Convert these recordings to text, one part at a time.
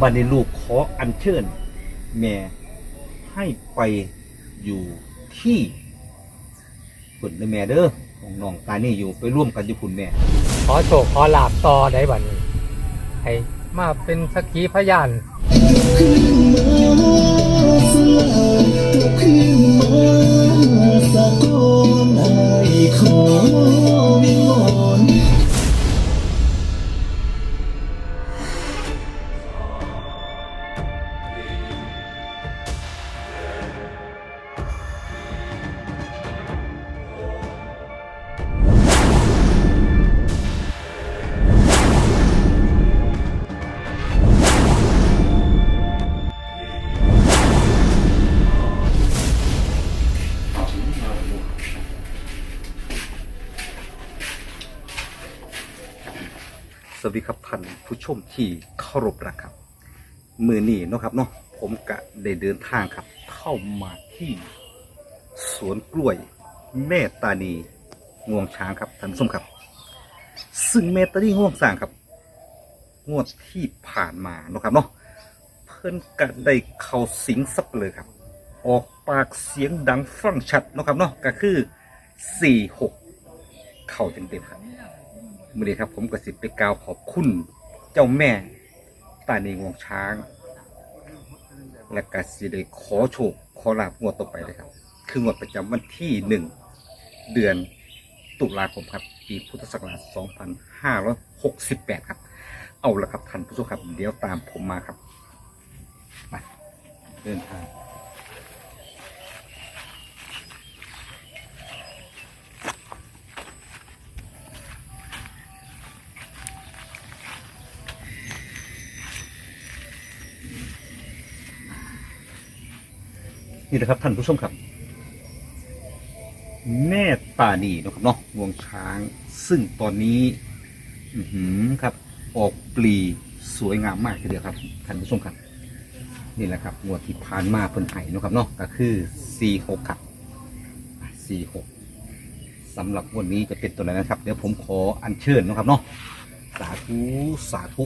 บัดนี้ลูกขออัญเชิญ แม่ให้ไปอยู่ที่ปุ่นในแม่เด้อของน้องตานี่อยู่ไปร่วมกันอยู่คุณแม่ ขอโชคขอลาบต่อได้บัดนี้ให้มาเป็นสักขีพยานส วัสดีครับท่านผู้ชมที่เคารพรักครับ มือนี้นะครับเนาะผมกะได้เดินทางครับ เข้ามาที่สวนกล้วยแม่ตานีงวงช้างครับท่านผู้ชมครับ ซึ่งแม่ตานีงวงสร้างครับ งวดที่ผ่านมานะครับเนาะเพิ่นกะได้เข้าสิงสับเลยครับ ออกปากเสียงดังฟังชัดนะครับเนาะก็คือสี่หกเข้าเต็มๆครับ มื่อนี้ครับผมกสิบไปกล่าวขอบคุณ เจ้าแม่ตานีงวงช้าง และกสิได้ขอโชคขอลาบงวดต่อไปเลยครับ คืองวดประจำวันที่หนึ่งเดือนตุลาคมครับ ปีพุทธศักราช 2568 ครับ เอาละครับท่านผู้ชมครับ เดี๋ยวตามผมมาครับมาเดินทาง นี่นะครับท่านผู้ชมครับ แม่ตาดีนะครับเนาะงวงช้าง ซึ่งตอนนี้ อือหือครับ ออกปลีสวยงามมากทีเดียวครับท่านผู้ชมครับ นี่แหละครับงวดที่ผ่านมาเพิ่นไห้นะครับเนาะก็คือ46ครับ46สำหรับงวันนี้จะเป็นตัวไหนนะครับ เดี๋ยวผมขออัญเชิญนะครับเนาะสาธุสาธุ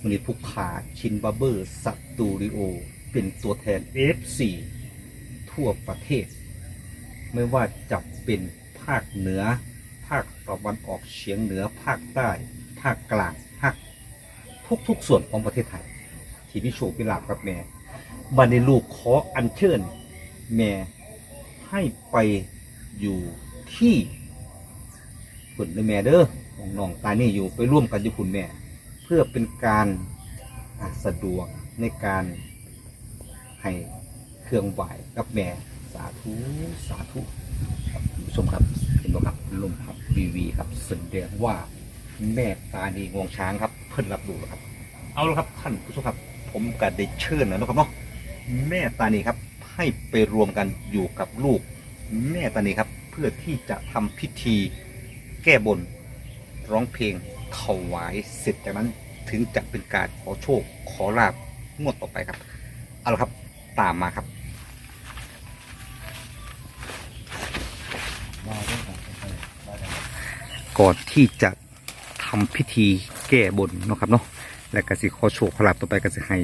วันนี้ผู้ขาชินบาร์เบอร์สตูดิโอ เป็นตัวแทน F4 ทั่วประเทศ ไม่ว่าจะเป็นภาคเหนือ ภาคตะวันออกเฉียงเหนือ ภาคใต้ ภาคกลาง ภาคทุกๆส่วนของประเทศไทย ที่พิโชคพิลาบกับแม่บันในลูกขออัญเชิญ แม่ให้ไปอยู่ที่ปุ่นในแม่เด้อของน้องตานี่อยู่ไปร่วมกันอยู่คุณแม่ เพื่อเป็นการอะสะดวกในการให้ เครื่องไหวกับแม่สาธุสาธุครับคุณผู้ชมครับเห็นไหมครับลมพับวีวีครับแสดงว่าแม่ตานีงวงช้างครับ เพิ่นรับรู้แล้วครับ เอาละครับท่านผู้ชมครับ ผมก็ได้เชิญแล้วนะครับเนาะแม่ตานีครับให้ไปรวมกันอยู่กับลูก แม่ตานีครับ เพื่อที่จะทำพิธีแก้บนร้องเพลงถวายเสร็จจากนั้นถึงจะเป็นการขอโชคขอลาบงวดต่อไปครับ เอาละครับตามมาครับ ก่อนที่จะทำพิธีแก้บนเนาะครับเนาะและกสิขอโชคขลาบต่อไปกสิให้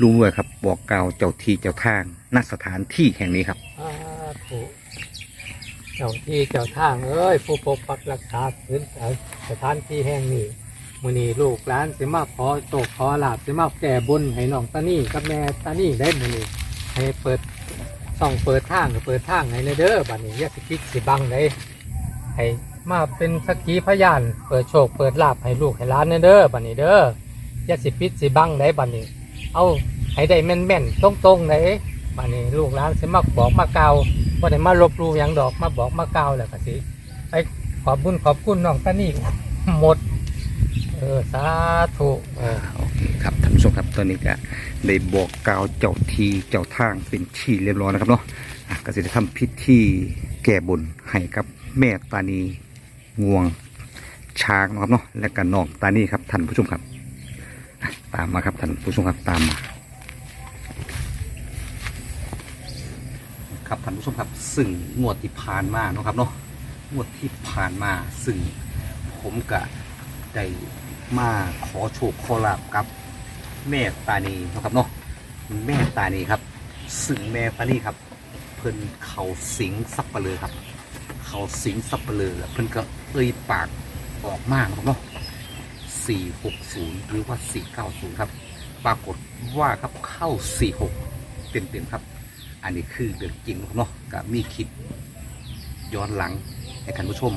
ลุงด้วยครับ บอกกล่าวเจ้าที่เจ้าทางณสถานที่แห่งนี้ครับเจ้าที่เจ้าทางเอ้ยผู้ปกปักรักษาพื้นสถานที่แห่งนี้มือนี้ลูกหลานสิมาขอโชคขอลาบสิมาแก้บนให้น้องตานี่กับแม่ตานี่ได้มือนี้ให้เปิดส่องเปิดทางเปิดทางให้เลยเด้อบัดนี้ยาสิคิดสิบังได้ให้ มาเป็นสักขีพยาน เปิดโชคเปิดลาบให้ลูกให้หลานเด้อบัดนี้เด้ออย่าสิปิดสิบังได้บัดนี้ เอาให้ได้แม่นๆตรงๆได้บัดนี้ลูกหลานสิมาบอกมาเกล่าวบ่ได้มาลบหลู่หยังดอกมาบอกมาเกล่าวแล้วก็สิไปขอบคุญขอบคุณน้องตานี่หมด เออสาธุเออ โอเคครับท่านผู้ชมครับตอนนี้ก็ได้บอกกล่าวเจ้าทีเจ้าทางเป็นที่เรียบร้อยนะครับเนาะอะก็จะได้ทำพิธีแก้บนให้กับแม่ตานี งวงช้างนะครับเนาะและก็นองตานีครับท่านผู้ชมครับ ตามมาครับท่านผู้ชมครับตามมา ครับท่านผู้ชมครับซึ่งงวดที่ผ่านมาเนาะครับเนาะงวดที่ผ่านมาซึ่งผมกะได้มาขอโชคขอลาบกับ แม่ตานีนะครับเนาะแม่ตานีครับ ซึ่งแม่ตานีครับ เพิ่นเขาสิงสับเปลือครับ เขาสิงสับเปลือแล้วเพิ่นก็ เอ่ยปากออกมานะครับเนาะ460หรือว่า490ครับ ปรากฏว่าครับเข้า46เต็มๆครับ อันนี้คือเรื่องจริงครับเนาะก็มีคลิปย้อนหลังให้ท่านผู้ชม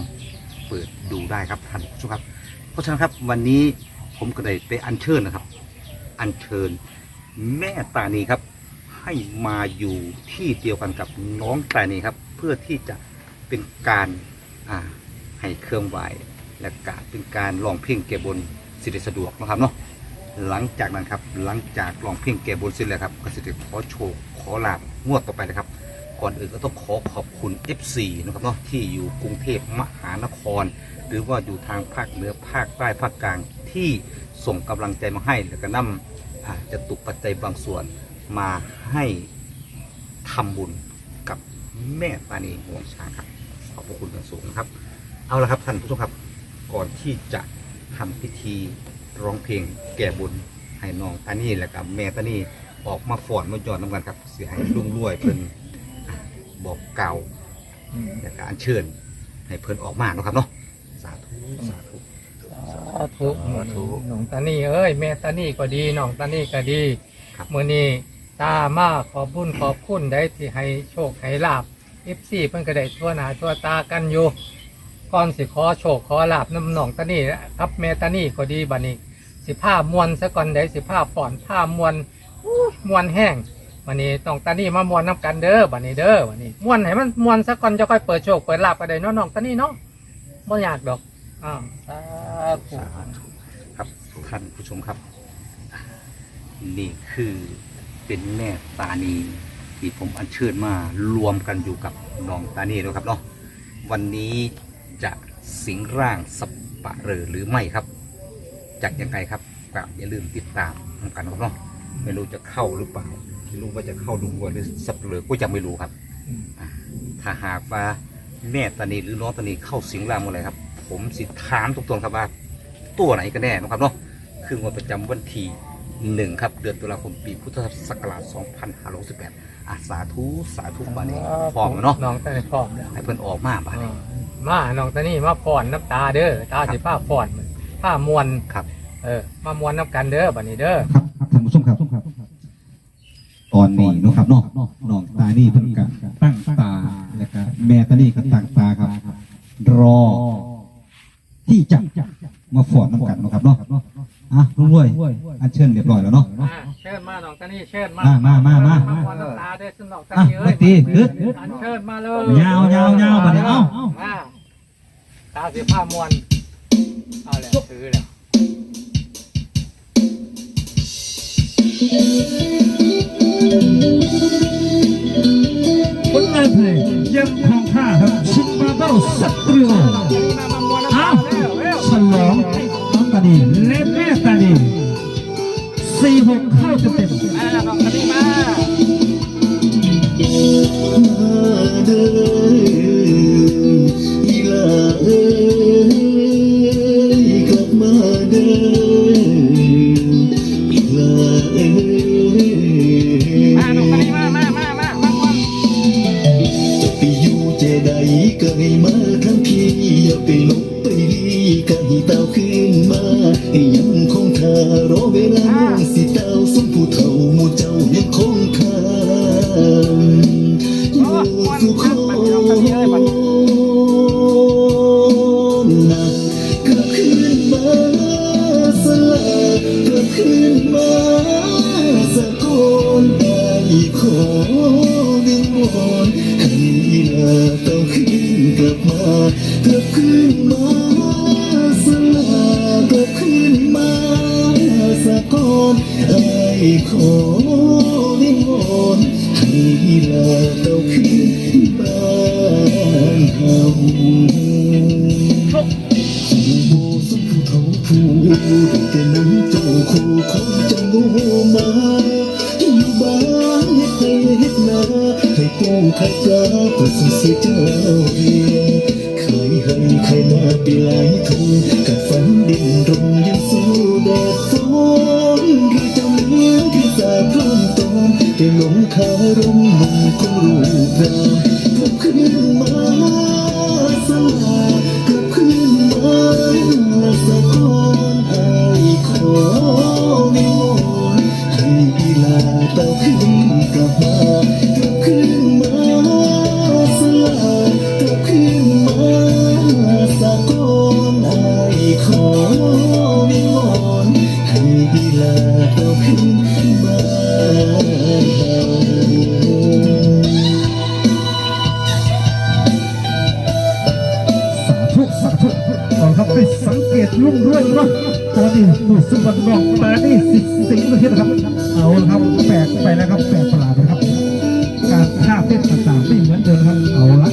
เปิดดูได้ครับท่านผู้ชมครับ เพราะฉะนั้นครับวันนี้ผมก็ได้ไปอัญเชิญนะครับ อัญเชิญแม่ตานีครับ ให้มาอยู่ที่เดียวกันกับน้องตานีครับ เพื่อที่จะเป็นการอ่า ให้เครื่องไหวและกาเป็นการลองเพลงแก้บนสิริสะดวกนะครับเนาะหลังจากนั้นครับหลังจากลองเพลงแก้บนเสร็จแล้วครับก็สิจะขอโชว์ขอลาบงวดต่อไปนะครับ ก่อนอื่นก็ต้องขอขอบคุณ FC นะครับเนาะที่อยู่กรุงเทพมหานคร หรือว่าอยู่ทางภาคเหนือภาคใต้ภาคกลางที่ส่งกำลังใจมาให้แล้วก็นำอ่าจะตุกปัจจัยบางส่วนมาให้ทำบุญกับแม่ตานีห่วงช้างครับขอบพระคุณอย่างสูงนะครับ เอาละครับท่านผู้ชมครับก่อนที่จะทำพิธีร้องเพลงแก่บุญให้น้องตานีและกับแม่ตานีออกมาฝอนมาหยอดน้ำกันครับเสียให้ลุงรวยเพิ่นอะบอกเกล่าวและการเชิญให้เพิ่นออกมาเนาะครับเนาะสาธุสาธุสาธุน้องตานี่เอ้ยแม่ตานี่ก็ดีน้องตานี่ก็ดีครับมื้อนี้ตามาขอบบุญขอบคุณได้ที่ให้โชคให้ลาบ FC เพิ่นก็ได้ทั่วหน้าทั่วตากันอยู่ ก่อนสิขอโชคขอลาบน้ำน้องตานี่ครับแม่ตานี่ก็ดีบัดนี้ สิผ้ามวนซะก่อนได้สิผ้าฝอนผ้ามวนอู้มวนแห้งวันนี้ต้องตานี่มามวนน้ำกันเด้อบัดนี้เด้อวันนี้มวนให้มันมวนซะก่อนจะค่อยเปิดโชคเปิดลาบก็ได้เนาะน้องตานี่เนาะบ่ยากดอกอ้าวสาธุสาธุครับท่านผู้ชมครับ นี่คือเป็นแม่ตานีที่ผมอัญเชิญมารวมกันอยู่กับน้องตานีแล้วครับเนาะวันนี้ จะสิงร่างสับปะเรอหรือไม่ครับจะยังไงครับก็อย่าลืมติดตามทำกันครับเนาะไม่รู้จะเข้าหรือเปล่าไม่รู้ว่าจะเข้าดุงวัวหรือสับเปลือก็ยังไม่รู้ครับถ้าหากว่าแม่ตานีหรือน้องตานีเข้าสิงร่างเมื่อไรครับ ผมสิถามตรงๆครับว่าตัวไหนกันแน่นะครับเนาะคืองวดประจำวันที่หนึ่งครับ เดือนตุลาคมปีพุทธศักราช 2568 อาสาธุสาธุบานี้พร้อมแล้วเนาะน้องตานี่พร้อมแล้วให้เพิ่นออกมาบานี้ มาน้องตานี่มาฝ่อนน้ำตาเด้อตาสิผ้าฝ่อนมันผ้ามวนครับ เออ มามวนน้ำกันเด้อบัดนี้เด้อครับท่านผู้ชมครับตอนนี้เนาะครับเนาะน้องตานี่เพิ่นก็ตั้งตาแล้วก็แม่ตานี่ก็ตั้งตาครับ รอที่จะมาฝอนน้ำกันเนาะครับเนาะ อะลุงรวยอันเชิญเรียบร้อยแล้วเนาะมาเชิญมาน้องตานี่เชิญมามามามามามามวนน้ำตาเด้อซึ่งน้องตาอะนี่เอ้ยตีฮึดอันเชิญมาเลยยาวยาวยาวบัดนี้เอ้ามาตาสิผ้ามวนเอาแล้วซื้อแล้วผลงานเพลงยังคงค่าครับชิมมาเบ้าสัตริโอมามามวนน้ำตาเร็วเร็วฉลองน้ องตานีและแม่ตานีสี่หกเข้าเต็มๆมาน้องตานี่มาเดินอีลาเอ้ยกลับมาเดินอีลาเอ้ยมาน้องตานีมามามามามาวนจะไปอยู่เจใดก็ให้มาทั้งพี่อย่าไปหลบไปลีก็ให้ เต้าขึ้นมายังคงท่ารอเวลาน้องสิเต้าสมผู้เฒ่าหมู่เจ้ายังคงคาอยู่ทุกคนนะกลับคืนมาสลากลับคืนมาสะกอนได้ขอวิงวอนให้ลาต้องคืนกลับมากลับคืนมาะกอนได้ขอวิงวอนให้ลาต้องคืนบ้านเฮาผู้โบสมผู้เฒ่าผู้แต่นั่งเจ้าคู่ของจังงูมาอยู่บ้านเฮ็ดไร่เฮ็ดนาให้ปูไข่ปลาเพื่อส่งเสียเจ้าเรียนเคยให้ใครมาไปหลายทุ่งกัดฝัน หลงคารมหนุ่มคงรูปรามกลับคืนมาสลากลับคืนมาสะกอนอขอวิงวอนให้อีลาเต่าคืนกลับมา สาธุสาธุเอครับไปสังเกตลุ่มด้วยว่าตัวนี้ดูสุบัน้องตานี่สิสิงประเทศนะครับ เอาละครับแปลกไปแล้วครับแปลกประหลาดนะครับ การท่าเต้นต่างๆไม่เหมือนเดิมครับเอาละ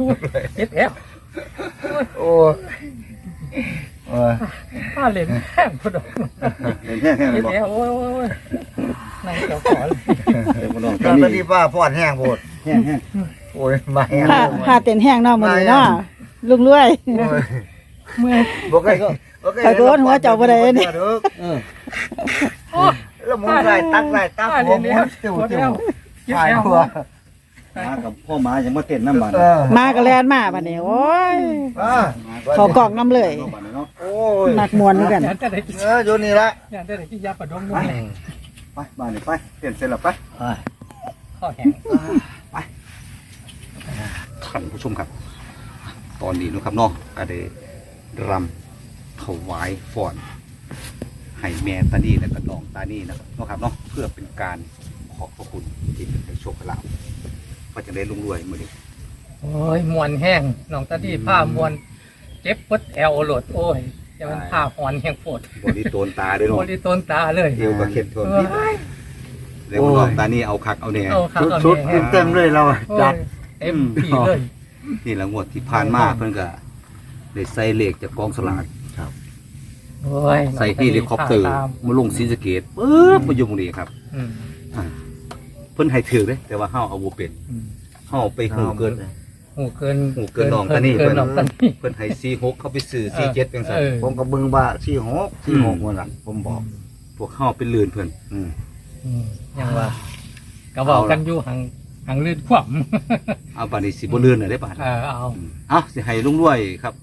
อ่าพูดเจ็บแอวโอ้โอ้ยป้าเล่นแห้งพอดอกเห็นแค่แค่เจ็บบอกแอวโอ้ยโอ้ยโอ้ยนั่งเจ้าขอเลยเดี๋ยวมาลองตอนนี้ป้าฟอดแห้งโพดแห้งแห้งโอ้ยมาแห้งผ้าผ้าเต็นแห้งเนาะมื้อนี้เนาะลุงรวยโอ้ยเมื่อยบอกให้บอกให้ขอโทษหัวเจ้าบ่ได้นี่เออโอ้ยแล้วมึงได้ตักได้ตักป้าหัวเล่นมึแล้งวติวปวดติแอววเจ็บถ่ายแอวหัว มากับพ่อหมายังมาเต้นน้ำมันเออมาก็แล่นมาบัดนี้โอ้ยอ่าเขากล่องน้ำเลยโอ้ยนักมวนเหมือนกันอยากได้กินเอออยู่นี่ละอยากได้กินยาปะดงไปด้วยไปบ้านนี่ไปเต้นเสร็จแล้วไปข้อแห้งท่านผู้ชมครับ ตอนนี้นะครับเนาะก็ได้รำถวายฟอนให้แม่ตานีและก็น้องตานีนะครับเนาะครับเนาะเพื่อเป็นการขอบพระคุณที่เป็นให้โชคลาภ ก็จะได้รุ่งรวยมือนี้โอ้ยมวนแห้งน้องตาดีผ้ามวนเจ็บปวดแอวโหลดโอ้ยจะมันผ้าหอนแห้งปวดบริโตนตาด้วยโมเนาะลิต้นตาเลยเอวก็เข็ดทนเอ้นิดยแล้วน้องตานีเอาคักเอาแน่เอาครับเอาชุดแห้งเต็มๆเลยเราโอ้จัดยเต็มที่เลย นี่ละงวดที่ผ่านมาเพิ่นก็ได้ใส่เลขจากกองสลากโอ้ยใส่เฮลิคอปเตอร์ตามมาลงศรีสะเกดปึ๊บมาอยู่ตรงนี้ครับอืมอ่าเพิ่นให้ถือเด้แต่ว่าเฮาเอาบ่เป็นอืมเฮาไปหูเกินหูเกินหูเกินน้องตานี่เกินน้องตานี่เพิ่นให้46เข้าไปซื้อ47จังซั่นเออผมกับบึงบ่าสี่หกสี่หกวันหลังผมบอก พวกเฮาเป็นลื่นเพิ่นอืมอืมยังว่าก็บอกกันอยู่ห่างห่างลื่นขวบเอาปานนี้สิบ่ลื่นน่ะได้บาดเออเอาอืมเอ้าสิให้ลุงรวยครับ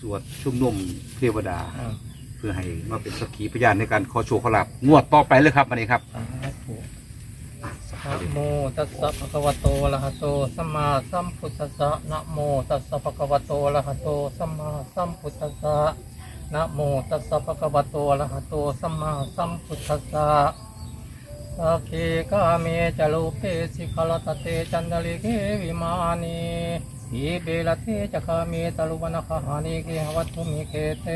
สวดชุมนุมเทวดาเอาเพื่อให้มาเป็นสักขีพยานในการขอโชคขอลาบงวดต่อไปเลยครับอันนี้ครับสาธุ นะโมตัสสะภะคะวะโตอะระหะโตสัมมาสัมพุทธัสสะนะโมตัสสะภะคะวะโตอะระหะโตสัมมาสัมพุทธัสสะนะโมตัสสะภะคะวะโตอะระหะโตสัมมาสัมพุทธัสสะสัพเพกาเมจโลเปสิขลตเตจันดลิเกวิมานีอีเบลเทจะคาเมตลุวนะคหานิเกหวัตุมิเคเต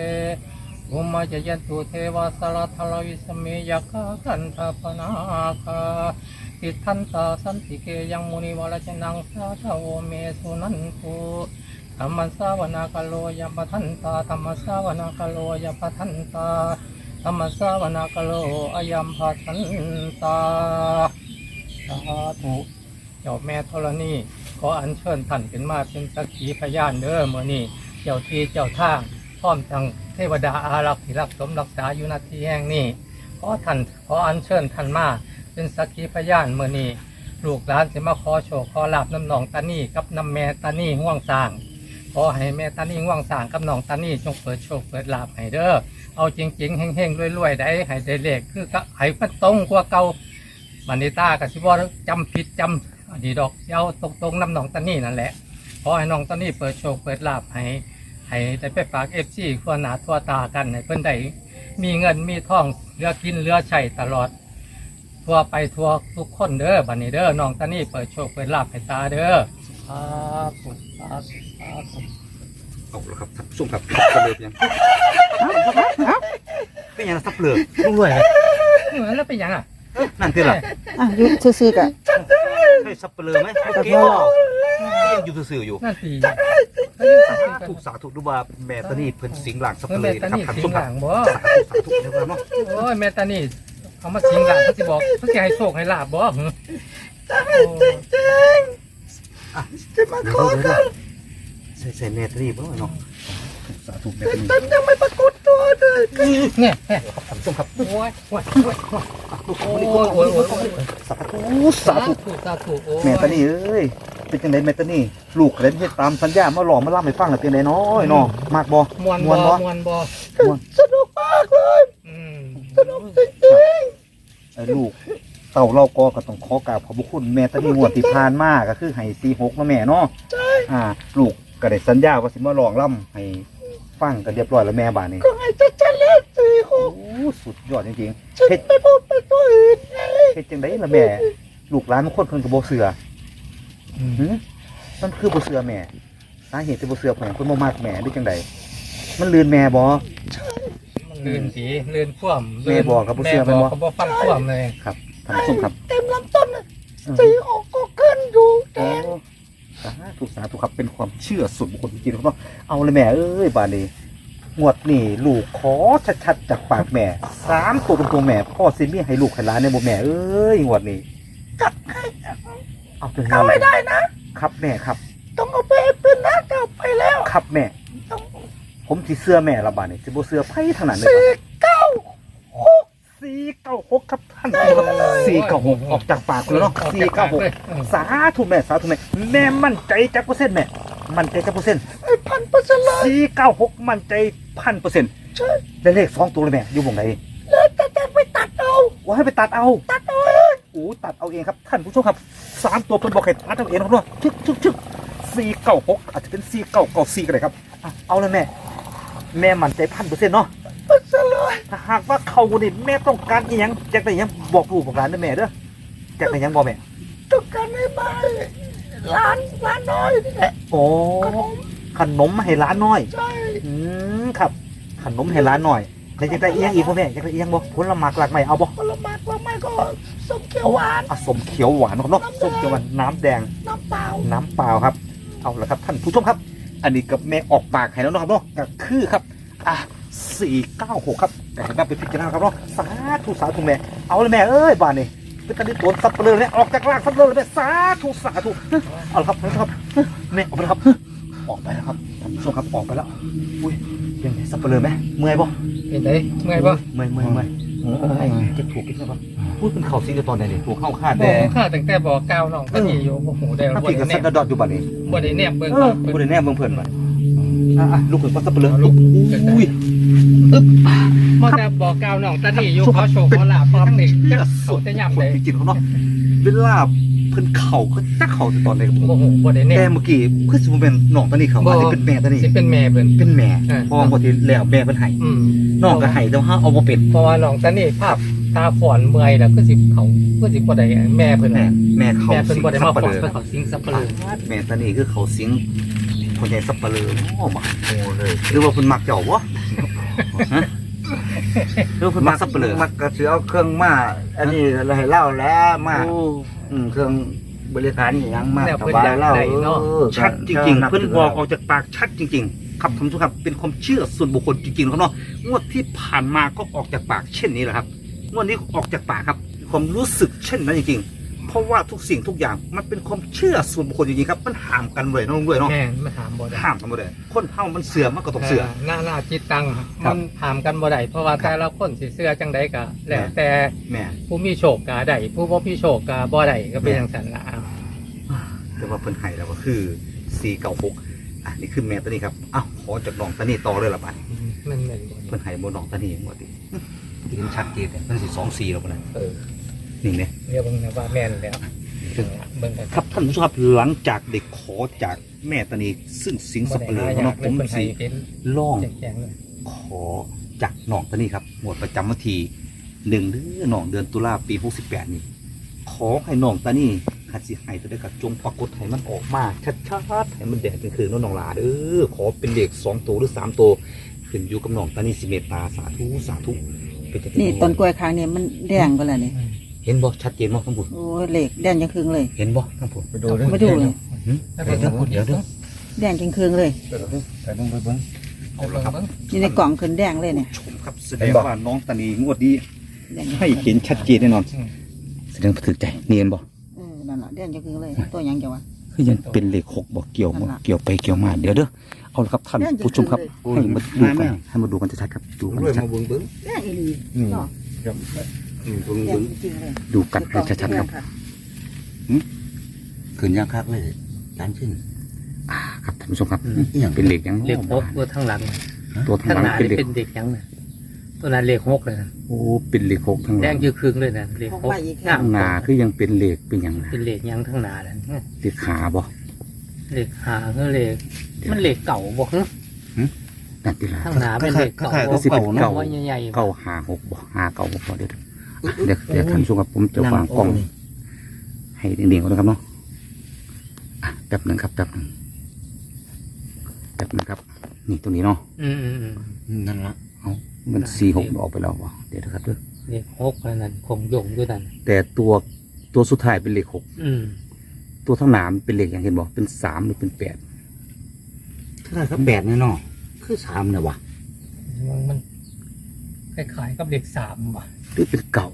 อุมจยันตุเทวาสลัทลวิสเมยกากันทปนาคา ติทันตาสันติเกยังมุนิวรจนังสาธโอเมสุนันตุธรรมสาวนากโลยัปทันตาธรรมสาวนากโลยัปทันตาธรรมสาวนากโลอยัมพัทันตาสาธุเจ้าแม่ธรณีขออัญเชิญท่านเป็นมาเป็นสักขีพยานเด้อเมื่อนี้เจ้าที่เจ้าทางพร้อมทั้งเทวดาอารักษ์ที่รักสมรักษาอยู่ณที่แห่งนี้ขอท่านขออัญเชิญท่านมา เป็นสักขีพยานเมื่อนี้ลูกหลานสิมาขอโชคขอลาบน้ำหนองตานี่กับน้ำแม่ตานี่ห่วงสร้างขอให้แม่ตานี่ห่วงสร้างกับน้องตานี่จงเปิดโชคเปิดลาบให้เด้อเอาจริงๆเฮงๆรวยๆได้ให้ได้เลขคือก็ให้มันตรงกว่าเก่าบันนี้ตากับสิบอจำผิดจำอันนี้ดอกเอาตรงๆน้ำหนองตานี่นั่นแหละขอให้น้องตานี่เปิดโชคเปิดลาบให้ให้ได้ไปฝากเอฟซีทั่วหนาทั่วตากันให้เพิ่อนได้มีเงินมีทองเลือกินเลือใช้ตลอด ทั่วไปทั่วทุกคนเด้อบัดนี้เด้อน้องตานี่เปิดโชคเปิดลาภให้ตาเด้อสาธุสาธุสาธุเอาละครับท่านผู้ชมครับสับเปลือกยังเป็นยังสับเปลือกลุงรวยไหมเออแล้วเป็นยังอะนั่นคืออะไรอะอยุซื่อๆกะให้สับเปลือกไหมโอเคยังอยู่ซื่อๆอยู่นั่นตีถูกสาธุดูว่าแม่ตานี่เพิ่นสิงหลังสับเลือกครับนี่ท่านสิงมหครับลังบ่สาธุสาธุนะครับเนาะโอ้ยแม่ตานี่ เอามาสิงหลังเขาสิบอกเขาสิให้โชคให้ลาบบ่หึโอ้เดี๋ยวเดี๋ยวเดี๋ยวใส่ใส่แม่ตานี่บ่เนาะสาธุแม่ตานี่เนี่ยเนี่ยท่านผู้ชมครับโอ้ยโอ้ยโอ้ยลูกโอ้คนยนี้โอ้ยโอ้ยโอ้ยโอ้ยสาธุสาสาธุธุสาธุโอ้ยแม่ตานี่เอ้ยเป็นจังไดแม่ตานี่ลูกเล่นเฮ็ดตามสัญญามาหลอกมาล่ำให้ฟังแล้วเป็นไดน้อยเนาะมากบ่มวนม่บ่วนบ่มวนบ่ม่วนอืม ไอ้ลูก เต่าเราก็ก็ต้องขอกราบขอบพระคุณแม่ตานี่งวดที่ผ่านมาก็คือให้46เนาะแม่เนาะใช่อ่า ลูกก็ได้สัญญาว่าสิมาลองล่ำให้ฟังกันเรียบร้อยแล้วแม่บาดนี้ก็ให้จัดๆเลย46โอ้สุดยอดจริงๆเฮ็ดไปพูดไปตัวอื่นเฮ็ดจังได๋ล่ะแม่ ลูกหลานบางคนเพิ่นก็บ่เชื่ออืมหึมันคือบ่เชื่อแม่สาเหตุที่บ่เชื่อเพิ่นหยังเพิ่นบ่มักแม่หรือจังไดมันลืนแม่บ่ มันลื่นสีลื่นคว่ำแม่บอกครับบ่เชื่อแม่แม่บบออกกเขาบอกฟังคว่ำเลยครับท่านผู้ชมครับเต็มลำต้นน่ะสีออกก็เกินดูแดโอ้งสาธุสาธุครับเป็นความเชื่อส่วนบุคคลจริงๆครับเนาะเอาเลยแม่เอ้ยบาดนี้งวดนี่ลูกขอชัดๆจากปากแม่สามตัวตรงๆแม่พ่อซิมีให้ลูกให้หลานในบ่แม่เอ้ยงวดนี้จัดให้เอาไปเอาไม่ได้นะ ครับแม่ครับ ต้องเอาไปให้เป็นนะเจ้าไปแล้ว ครับแม่ต้อง ผมสิเสื้อแม่ละบาดนี้สิบ่เสื้อไผทางนั้นเลยสี่ครับเก้าหกสี่เก้าหกครับท่านผู้ชมครับสี่เก้าหกออกจากปากเลยเนาะสี่เก้าหกสาธุแม่สาธุแม่แม่มั่นใจจักเปอร์เซ็นต์แม่มั่นใจจักเปอร์เซ็นต์ไอ้พันเปอร์เซ็นต์เลยสี่เก้าหกมั่นใจพันเปอร์เซ็นต์ใช่ได้เลขสองตัวเลยแม่อยู่วงไหนแล้วแต่จะไปตัดเอาว่าให้ไปตัดเอาตัดเอาเองโอ้ตัดเอาเองครับท่านผู้ชมครับสามตัวเพิ่นบอกให้ตัดเอาเองนะครับเนาะชึกชึกชึกสี่เก้าหกอาจจะเป็นสี่เก้าเก้าสี่ก็ได้ครับอะเอาเลยแม่ แม่มั่นใจพันเปอร์เซ็นต์เนาะเปอร์เซ็นต์เลยถ้าหากว่าเขานี่แม่ต้องการอีหยังอยากได้อีหยังบอกลูกบอกหลานนะแม่เด้ออยากได้อีหยังบอกแม่ต้องการให้ไปร้านร้านน้อยนี่แหละโอ้ขนมให้หลานน้อยใช่อืมครับ ขนมให้ร้านหน่อยแล้วจะได้เอียงอีกพ่อแม่จะได้เอียงบ่ผลไม้หลากหลายเอาบ่ผลไม้ผลไม้ก็ส้มเขียวหวานอะสมเขียวหวานครับเนาะส้มเขียวหวานน้ำแดงน้ำเปล่าน้ำเปล่าครับ เอาละครับท่านผู้ชมครับ อันนี้กับแม่ออกปากให้แล้วเนาะครับเนาะก็คือครับอะสี่เก้าหกครับแต่ให้แม่ไปพิจารณาครับเนาะสาธุสาธุแม่เอาเลยแม่เอ้ยบ้านนี้เป็นการที่ตัวสับเปลือกเนี่ยออกจากร่างสับเปลือกเลยแม่สาธุสาธุเอาละครับเอาละครับแม่ออกไปแล้วครับ ออกไปแล้วครับท่านผู้ชมครับออกไปแล้วอุ้ยยังไงสับเปลือกไหมเมื่อยบ่เป็นไงเมื่อยปะเมื่อยเมื่อยเมื่อย ไอ้จะถูกกินใช่ปะพูดเป็นเข่าซิงกับตอนไหนเนี่ยถูกเข้าคาดบอแต่กข้าตั้งแต่บอกกล่าวน้องก็ดีอยู่โอ้โหเดี๋ยวถ้าบติดไดกับแนเส้บนดอดอยู่บัดนี้บ่ได้แนบเบิ่งเออพูดในแน่เบิ่งเพิ่นมาอะลูกเพิ่นก็สับเปลือกลูกอุ้ยมาแต่บอกกล่าวน้องตานี่อยู่เขาโชว์เขาลาบทั้งนี้จะเขาจะย่ำคเลนยจริงๆเขาเนาะเวลา เพิ่นเข่าก็จักเข่าแต่ตอนไหนกับผมโอ้โหบ่ได้แน่แต่เมื่อกี้คือสิบ่เป็นน้องตอนนี้เขาบ่อาจจะเป็นแม่ตอนนี้สิเป็นแม่เพิ่นเป็นแม่เออเพอปกติแล้วแม่เพิ่นให้อืมน้องก็ให้แต่ว่าเอาบ่เป็นเพราะว่าน้องตอนนี้ภาพตาฝอนเมื่อยแล้วก็สิเขาก็สิบ่ได้แม่เพิ่นแม่น่ะแม่เขาแม่เพิ่นบ่ได้มาสับฝปะอนเลอเพิ่นเขาสิงสับปะเลอแม่ตอนนี้คือเขาสิงคนใหญ่สับปะเลอโอ้มาโอ้เลยหรือว่าเพิ่นมักเจ้าวะฮะหรือว่าเพิ่นมักสับปะเลอมักก็สิเอาเครื่องมาอันนี้เราให้เล่าแล้วมาโอ้อืมเครื่องบริการอหย่างมากแล้วสเพิ่นบาอยยากเล่าได้เนาะ เออชัดจริงๆบเพิ่นบอกออกจากปากชัดจริง ๆ ครับท่านผู้ชมครับเป็นความเชื่อส่วนบุคคลจริงๆครับเนาะงวดที่ผ่านมาก็ออกจากปากเช่นนี้แหละครับงวดนี้ออกจากปากครับความรู้สึกเช่นนั้นจริงๆเพ ราะว่าทุกสิ่งทุกอย่างมันเป็นความเชื่อส่วนบุคคลจริงๆครับ มันห้ามกันเลยน้องด้วยเนาะแม่มาถามบ่ได้ห้ามกันบ่ได้คนเฮามันเสือมันก็ต้องเสือหน้าหน้าจิตตังครัมับนถามกันบ่ได้เพราะว่าแต่ละคนสิเสื้อจังใดก็แล้วแต่แม่ ผู้มีโชคก็ได้ผู้บ่มีโชคก็บ่ได้ก็เป็นจังซั่นล่ะแต่ว่าเพิ่นให้แล้วก็คือ 496 อะนี่คือแม่ตัวนี้ครับอ้าวขอจากน้องตานี่ต่อเลยล่ะบัดมันแม่นบ่เพิ่นให้บ่น้องตานี่หมดดิเห็นชัดเจนเลยมันสิ24แล้วบ่นะเออ นี่แหละเรียกเบิ่งนะว่าแม่นแล้วเบิ่งกันครับท่านผู้ชมครับหลังจากเด็กขอจากแม่ตานีซึ่งสิงสับเปลือบ่ได้หาเนาะยากผมเพิ่นให้สิเห็นล่องแจ้งๆเลยขอจากน้องตานีครับหมวดประจำวันที่หนึ่งเดือนน้องเดือนตุลาปีหกสิบแปดนี่ขอให้น้องตานีขัดสิให้ตัวได้กับจงปรากฏให้มันออกมาชัดๆให้มันแดงเป็นคืนน้องน้องหลาเด้อขอเป็นเด็กสองตัวหรือสามตัวขึ้นอยู่กับน้องตานีสิเมตตาสาธุสาธุเป็จังใดนี่ต้นกล้วยค้างเนี่ยมันแดงไปแล้วนี่ เห็นบ่ชัดเจนบ่ทั้งหมดโอ้ยเหล็กแดงจังครึ่งเลย เห็นบ่ทั้งหมดไปดูเด้อไปดูเลย หึแล้วเดี๋ยวก็เดี๋ยวเดี๋ยวแดงจังครึ่งเลย ไปดูเด้อไปเบิ่งไปเบิ่งเอาละครับ อยู่ในกล่องขึ้นแดงเลยเนี่ยชมครับแสดงว่าน้องตานีงวดดีแดงจังให้เห็นชัดเจนแน่นอนแสดงว่าถึกใจเนียนบ่เออนั่นล่ะแดงจังครึ่งเลย ตัวหยังจะวะ คือยังเป็นเลขหกบ่เกี่ยวบ่เกี่ยวไปเกี่ยวมาเดี๋ยวเด้อเอาละครับท่านผู้ชมครับให้มาดูกันให้มาดูกันชัดๆครับดูผมกันเลยชัดมาเบิ่งเบิ่งแดงอีหลีอืมเนาะ ครับอืมเบิ่งแดงเบิ่งจริงๆเลยดูกันให้ชัดๆครับขึ้นยังคักเลยจานขึ้นอ่าครับท่านผู้ชมครับอืมอหย่างเป็นเลขยังเลขหกตัวทั้งหลังตัวทั้งข้างหลัหงน้าเป็นนี่เลขเป็นเด็กยังน่ะตัวนั้นเลขหกเลยนะโอ้เป็นเลขหกทั้งหแดลังงยืดครึ่งเลยนะเลขหกข้างหน้าคือยังเป็นเลขเป็นหยังนะเป็นเลขยังทั้งหน้านั่นเลขขาบ่เลขหาคือเลขมันเลขเก่าบ่ฮะนั่นติล่ะทั้งหน้าเป็นเลขเก่าคล้ายๆบ่เก่าๆเนาะว่าใหญ่ๆเก้าหาหกบ่หาเก้าบ่พอเดี๋ยว เดี๋ยวเดี๋ยวท่านผู้ชมครับผมจะวางกล้อง ให้เด่งๆก่อนนะครับเนาะอะแป๊บหนึ่งครับแป๊บหนึ่งแป๊บหนึงครับ นี่ตัวนี้เนาะอืมอืมอืมนั่นละเอามันสี่หกออกไปแล้ววะเดี๋ยวนะครับเด้อเลขหกนั่นคงยงด้วยนั่นแต่ตัวตัวสุดท้ายเป็นเลขหกอืมตัวทั้างหนามเป็นเลขอย่างเห็นบอกเป็นสามหรือเป็นแปดเท่าไหร่ครับแปดเนี่ยเนาะคือสามเนี่ยวะมันมันคล้ายๆกับเลขสามว่ะ หรือเป็นเก่า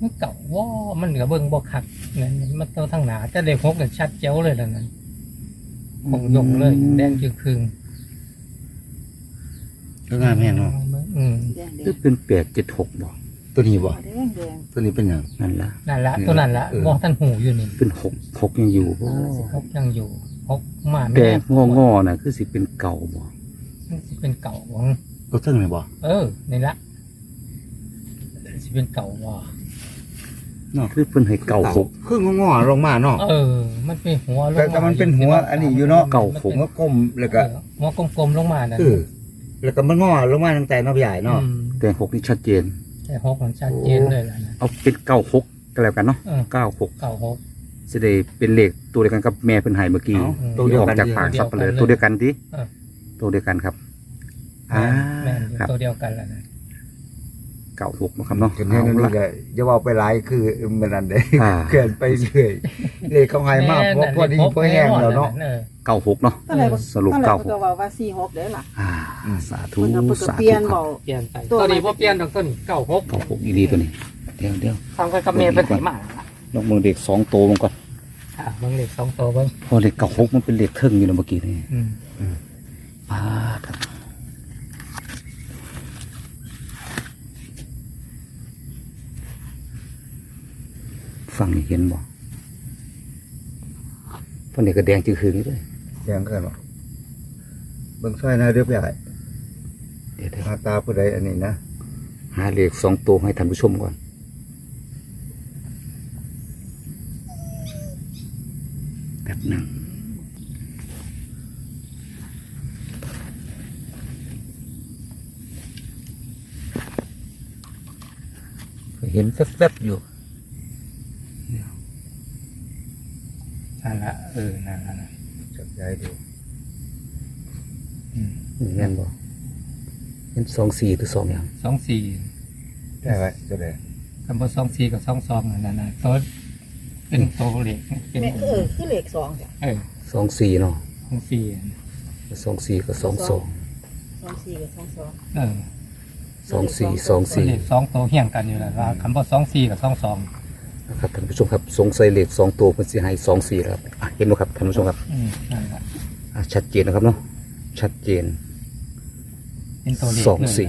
มันเก่าว่ามันเหนือเบิ่งบ่คักนั่นมันตัวทั้งหน้าแต่เลขหกนั่นชัดเจ๋วเลยนั่นน่ะคงยงเลย แดงยืดครึ่งก็งามแห้งเนาะอืมแดงหรือเป็นแปดเจ็ดหกบอกตัวนี้บ่แดงแดงตัวนี้เป็นหยังนั่นละนั่นละตัวนั่นละเออบ่ท่านหูอยู่นี่เป็นหกหกยังอยู่บ่หกยังอยู่หกมาแต่แม่งองอๆน่ะคือสิเป็นเก่าบ่มันสิเป็นเก่าของตัวเทึ่งเลยบ่เออนี่ละ สิเป็นเก่าว่ะคือเพิ่นให้เก่าหกคืองอๆลงมาเนาะ เออ มันเป็นหัวลงแต่แต่มันเป็นหัวอันนี้อยู่เนาะ เก่าหกหัวกลมแล้วก็เออหัวกลมๆลงมานั่นเออแล้วก็มันงอลงมาตั้งแต่นอกใหญ่เนาะ อืมแต่หกนี่ชัดเจน แต่หกมันชัดเจนเลยล่ะนะเอาเป็นเก้าหกก็แล้วกันเนาะเออเก้าหกเก่าหก จะได้เป็นเลขตัวเดียวกันกับแม่เพิ่นให้เมื่อกี้เอ้าอืมตัวเดียวออกกัน จากดีปากซับไปเลยเดีตัวยวเดียวกักันนดิเออ ตัวเดียวกันครับอ่าแม่นอยู่ครับ ตัวเดียวกันแล้วนะ เก่าหกนะครับเนาะเห็นแค่เอานี้ละก็จะว่าไปหลายคือมันนั่นเด้อ่า เกินไปเรื่อยเลยเขาให้มากเพราะพอดีพอแห้งแล้วเนาะออเก่าหกเนาะ ตอนแรกสรุปตอนแรเก้ากหก็กว่าว่าสี่หกเด้อล่ะอ่าอืมสาธุเพิ่นก็เพิ่นก็สาเปธุลี่ยนครับเว้าเปลี่ยนไปตัว ตัวนี้มันบ่เปลี่ยนดอกต้นเก่าหกเก่าหกอีดีตัวนี้ เดี๋ยวเดี๋ยวทำกันกับเมย์เป็นไถมาลองเบิ่งเด็กสองโตวมันก่อนอะเบิ่งเลขสองตัวเบิ่งเพอเลขเก่าหกมันเป็นเลขครึ่งอยู่นะเมื่อกี้นี่อืม ปาดครับ ฟังนี่เห็นบ่ตอนนี้ก็แดงจืดคืนนี่เลยแห้งกันเนาะเบิ่งซอยหนะเรียบใหญ่เดี๋ยวเดี๋ยวหาตาผู้ใดอันนี้นะหาเลขสองตัวให้ท่านผู้ชมก่อนเห็นแวบๆอยู่ นั่นละเออนั่นละนั่นจับใจดูอืมนี่แม่นบ่เป็นสองสี่หรือสองอย่างสองสี่ได้ไหมตัวใดคำว่าสองสี่กับสองสองนั่นน่ะตัวเป็นตัวเล็กเป็นแม่เออคือเลขสองจ้ะเออสองสี่เนาะสองสี่สองสี่กับสองสองสองสี่กับสองสองเออสองสี่สองตัวสี่เลขสองตัวเฮี้ยงกันอยู่แล้วว่าคำว่าสองสี่กับสองสอง นะครับท่านผู้ชมครับสงสัยเลขสองตัวเป็นสีให้สองสี่แล้วครับอะเห็นไหมครับท่านผู้ชมครับอืมนั่นละอะชัดเจนนะครับเนาะชัดเจนเป็นตัวเลขสองเลยสี่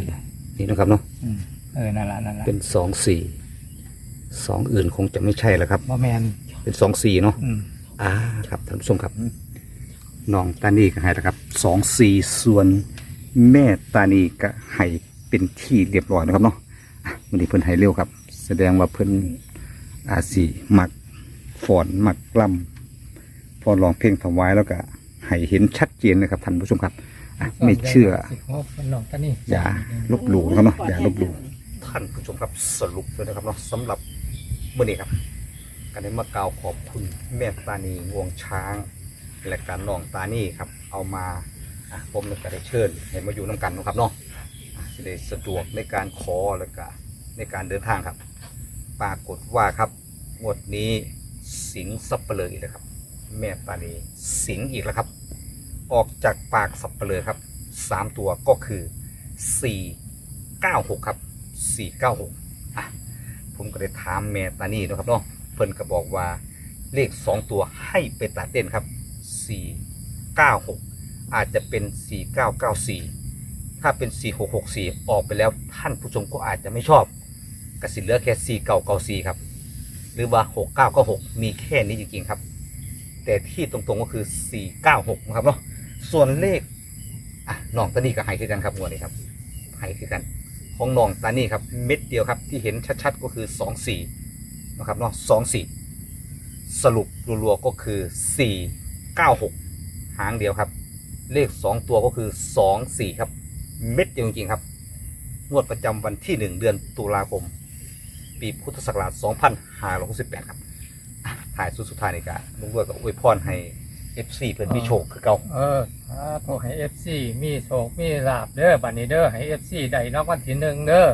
นี่นะครับเนาะอืมเออนั่นละนั่นละเป็นสองสี่สองอื่นคงจะไม่ใช่แล้วครับ บ่แมนเป็นสองสี่เนาะ อืม อ่าครับท่านผู้ชมครับน้องตานีก็ให้แล้วครับสองสี่ส่วนแม่ตานีก็ให้เป็นที่เรียบร้อยนะครับเนาะอะวันนี้เพิ่นให้เร็วครับ แสดงว่าเพิ่น อาสีมักฝอนมักกล้ำพอลองเพลงถวายแล้วก็ให้เห็นชัดเจนเลยครับท่านผู้ชมครับอะไม่เชื่อสิบหกเป็นน้องตานี่อย่าลบหลู่นะครับเนาะอย่าลบหลู่ท่านผู้ชมครับสรุปเลยนะครับเนาะสำหรับมื่อนี้ครับการได้มากล่าวขอบคุณแม่ตานีงวงช้าง และการน้องตานี่ครับ เอามาอะผมก็ได้เชิญให้มาอยู่น้ำกันเนาะครับเนาะอะจะได้สะดวกในการขอแล้วก็ในการเดินทางครับ ปรากฏว่าครับงวดนี้สิงสับเปลืออีกแล้วครับ แม่ตานีสิงอีกแล้วครับ ออกจากปากสับเปลือครับสามตัวก็คือสี่เก้าหกครับสี่เก้าหกอะผมก็ได้ถามแม่ตานีนะครับเนาะเพิ่นก็บอกว่าเลขสองตัวให้ไปตัดเด่นครับสี่เก้าหกอาจจะเป็นสี่เก้าเก้าสี่ถ้าเป็นสี่หกหกสี่ออกไปแล้วท่านผู้ชมก็อาจจะไม่ชอบ กสิเหลือแค่สี่เก้าเก้าสี่ครับ หรือว่าหกเก้าก็หกมีแค่นี้จริงๆครับ แต่ที่ตรงๆก็คือสี่เก้าหกนะครับเนาะส่วนเลขอะน้องตานี่กับไฮคือกันครับงวดนี้ครับไฮคือกัน ของน้องตานี่ครับเม็ดเดียวครับที่เห็นชัดๆก็คือสองสี่นะครับเนาะสองสี่สรุปรัวๆก็คือสี่เก้าหกหางเดียวครับ เลขสองตัวก็คือสองสี่ครับ เม็ดเดียวจริงๆครับงวดประจำวันที่หนึ่งเดือนตุลาคม ปีพุทธศักราช2568 ครับอะถ่ายสุดสุดท้ายนี่กะลุงด้วยก็อวยพรให้ FC เพิ่นมีโชคคือเก่าเออสาธุให้เอฟซีมีโชคมีลาบเด้อบัดนี้เด้อให้เอฟซีได้รางวัลที่หนึ่งเด้อ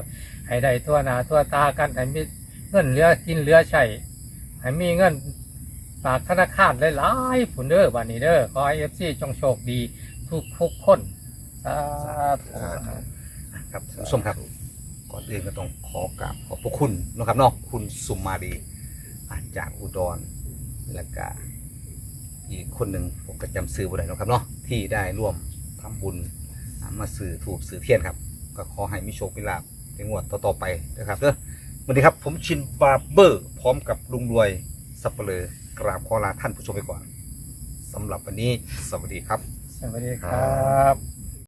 ให้ได้ทั่วหน้าทั่วตากันให้มีเงินเหลือกินเหลือใช้ให้มีเงินฝากธนาคารหลายๆผุนเด้อบัดนี้เด้อขอให้เอฟซีจงโชคดีทุกทุกๆคนสาธุ ครับท่านผู้ชมครับ ก่อนอื่นก็ต้องขอกราบขอบพระคุณนะครับเนาะคุณสุมาดีอาจากอุดรและก็อีกคนหนึ่งผมก็จำซื้อบ่ได้นะครับเนาะที่ได้ร่วมทำบุญมาสื่อถูกสื่อเทียนครับ ก็ขอให้มีโชคมีลาภในงวดต่อๆไปนะครับเด้อสวัสดีครับผมชินบาร์เบอร์ พร้อมกับลุงรวยสับเปลือกราบขอลาท่านผู้ชมไปก่อนสำหรับวันนี้สวัสดีครับ สวัสดีครับ